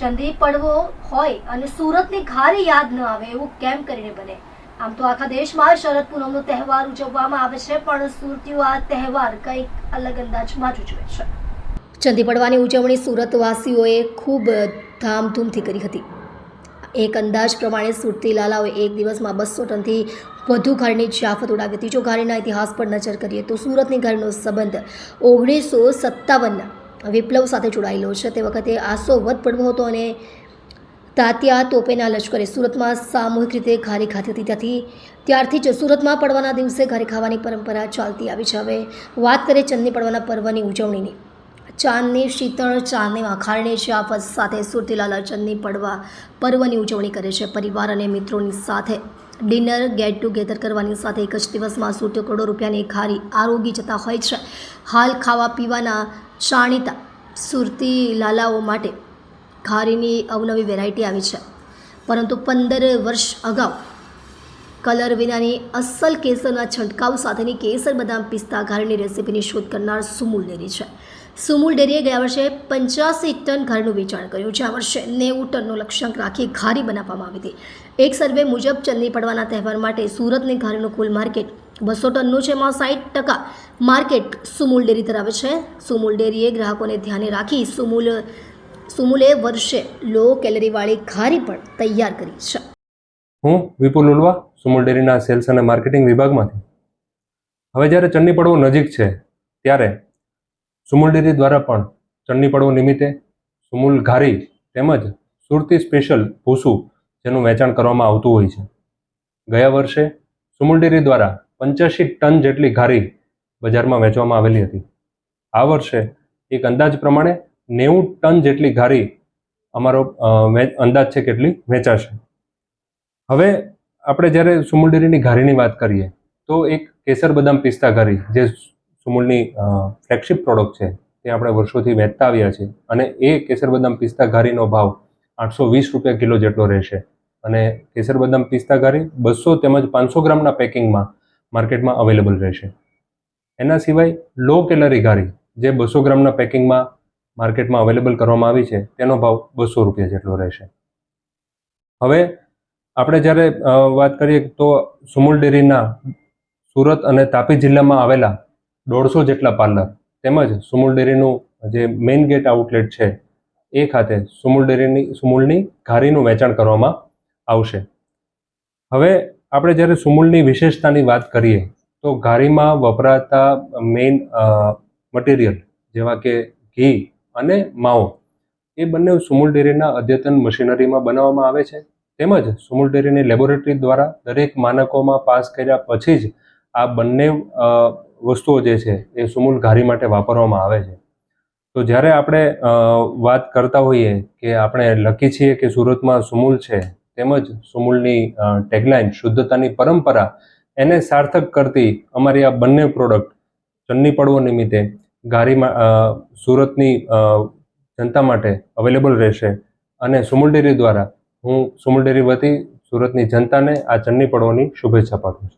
ચંદી પડવો હોય અને સુરતની ઘારી યાદ ન આવે એવું કેમ કરીને બને? આમ તો આખા દેશમાં શરદ પૂનમનો તહેવાર ઉજવવામાં આવે છે, પણ સુરતીઓ આ તહેવાર કંઈક અલગ અંદાજમાં જ ઉજવે છે. ચંદી પડવાની ઉજવણી સુરતવાસીઓએ ખૂબ ધામધૂમથી કરી હતી. એક અંદાજ પ્રમાણે સુરતી લાલાઓએ એક દિવસમાં બસો ટનથી વધુ ઘારીની જાફત ઉડાવી હતી. જો ઘારીના ઇતિહાસ પર નજર કરીએ તો સુરતની ઘારીનો સંબંધ ઓગણીસો સત્તાવનના વિપ્લવ સાથે જોડાયેલો છે. તે વખતે આસો વધ પડવો હતો અને તાત્યા તોપેના લશ્કરે સુરતમાં સામૂહિક રીતે ઘારી ખાધી હતી. ત્યાંથી, ત્યારથી જ સુરતમાં પડવાના દિવસે ઘારી ખાવાની પરંપરા ચાલતી આવી છે. હવે વાત કરીએ ચંદની પડવાના પર્વની ઉજવણીની. ચાંદની શીતળ ચાંદનીમાં ખારણી શિયાફત સાથે સુરતીલાલા ચંદની પડવા પર્વની ઉજવણી કરે છે. પરિવાર અને મિત્રોની સાથે ડિનર, ગેટ ટુગેધર કરવાની સાથે એક જ દિવસમાં સુરતીઓ કરોડો રૂપિયાની ખારી આરોગી જતા હોય છે. હાલ ખાવા પીવાના જાણીતા સુરતી લાલાઓ માટે ઘારીની અવનવી વેરાયટી આવી છે. પરંતુ પંદર વર્ષ અગાઉ કલર વિનાની અસલ કેસરના છંટકાવ સાથેની કેસર બદામ પિસ્તા ઘારીની રેસીપીની શોધ કરનાર સુમૂલ ડેરી છે. સુમુલ ડેરીએ ગયા વર્ષે પંચ્યાસી ટન ઘરનું વેચાણ કર્યું છે આ વર્ષે નેવું ટનનો લક્ષ્યાંક રાખી ઘારી બનાવવામાં આવી હતી. એક સર્વે મુજબ, ચંદી પડવાના તહેવાર માટે સુરતની ઘારીનું કુલ માર્કેટ બસો ટનનું છે, એમાં સાઠ ટકા માર્કેટ સુમુલ ડેરી ધરાવે છે. સુમુલ ડેરીએ ગ્રાહકોને ધ્યાને રાખી સુમુલ, સુમુલે વર્ષે લો કેલરીવાળી ઘારી પણ તૈયાર કરી છે. હું વિપુલ ઉલવા સુમુલ ડેરીના સેલ્સ અને માર્કેટિંગ વિભાગમાંથી. હવે જ્યારે ચંડી પડવો નજીક છે, ત્યારે સુમુલ ડેરી દ્વારા પણ ચન્ની પડવો નિમિત્તે સુમુલ ઘારી તેમજ સુરતી સ્પેશિયલ ભૂસું જેનું વેચાણ કરવામાં આવતું હોય છે. ગયા વર્ષે સુમુલ ડેરી દ્વારા પંચ્યાસી ટન જેટલી ઘારી બજારમાં વેચવામાં આવેલી હતી. આ વર્ષે એક અંદાજ પ્રમાણે નેવું ટન જેટલી ઘારી અમારો અંદાજ છે કેટલી વેચાશે. હવે આપણે જ્યારે સુમુલ ડેરીની ઘારીની વાત કરીએ તો એક કેસર બદામ પિસ્તા ઘારી જે સુમુલની ફ્લેગશિપ પ્રોડક્ટ છે, તે આપણે વર્ષોથી વહેતા આવ્યા છે. અને એ કેસર બદામ પિસ્તા ઘારીનો ભાવ આઠસો વીસ રૂપિયા કિલો જેટલો રહેશે. અને કેસર બદામ પિસ્તા ઘારી બસો તેમજ પાંચસો ગ્રામના પેકિંગમાં માર્કેટમાં અવેલેબલ રહેશે. એના સિવાય લો કેલરી ઘારી જે બસો ગ્રામના પેકિંગમાં માર્કેટમાં અવેલેબલ કરવામાં આવી છે, તેનો ભાવ બસો રૂપિયા જેટલો રહેશે. હવે આપણે જ્યારે વાત કરીએ તો સુમુલ ડેરીના સુરત અને તાપી જિલ્લામાં આવેલા દોઢસો જેટલા પાર્લર તેમજ સુમુલ ડેરીનું જે મેઇન ગેટ આઉટલેટ છે, એ ખાતે સુમુલ ડેરીની, સુમુલની ઘારીનું વેચાણ કરવામાં આવશે. હવે આપણે જ્યારે સુમુલની વિશેષતાની વાત કરીએ, તો ઘારીમાં વપરાતા મેઇન મટીરિયલ જેવા કે ઘી અને માવો, એ બંને સુમુલ ડેરીના અદ્યતન મશીનરીમાં બનાવવામાં આવે છે. તેમજ સુમુલ ડેરીની લેબોરેટરી દ્વારા દરેક માનકોમાં પાસ કર્યા પછી જ આ બંને વસ્તુઓ જે છે એ સુમૂલ ઘારી માટે વાપરવામાં આવે છે. તો જ્યારે આપણે વાત કરતા હોઈએ કે આપણે લખી છીએ કે સુરતમાં સુમૂલ છે, તેમજ સુમૂલની ટેગલાઇન શુદ્ધતાની પરંપરા એને સાર્થક કરતી અમારી આ બંને પ્રોડક્ટ ચન્ની પડવો નિમિત્તે ઘારીમાં સુરતની જનતા માટે અવેલેબલ રહેશે. અને સુમૂલ ડેરી દ્વારા હું સુમૂલ ડેરી વતી સુરતની જનતાને આ ચન્ની પડવાની શુભેચ્છા પાઠવું છું.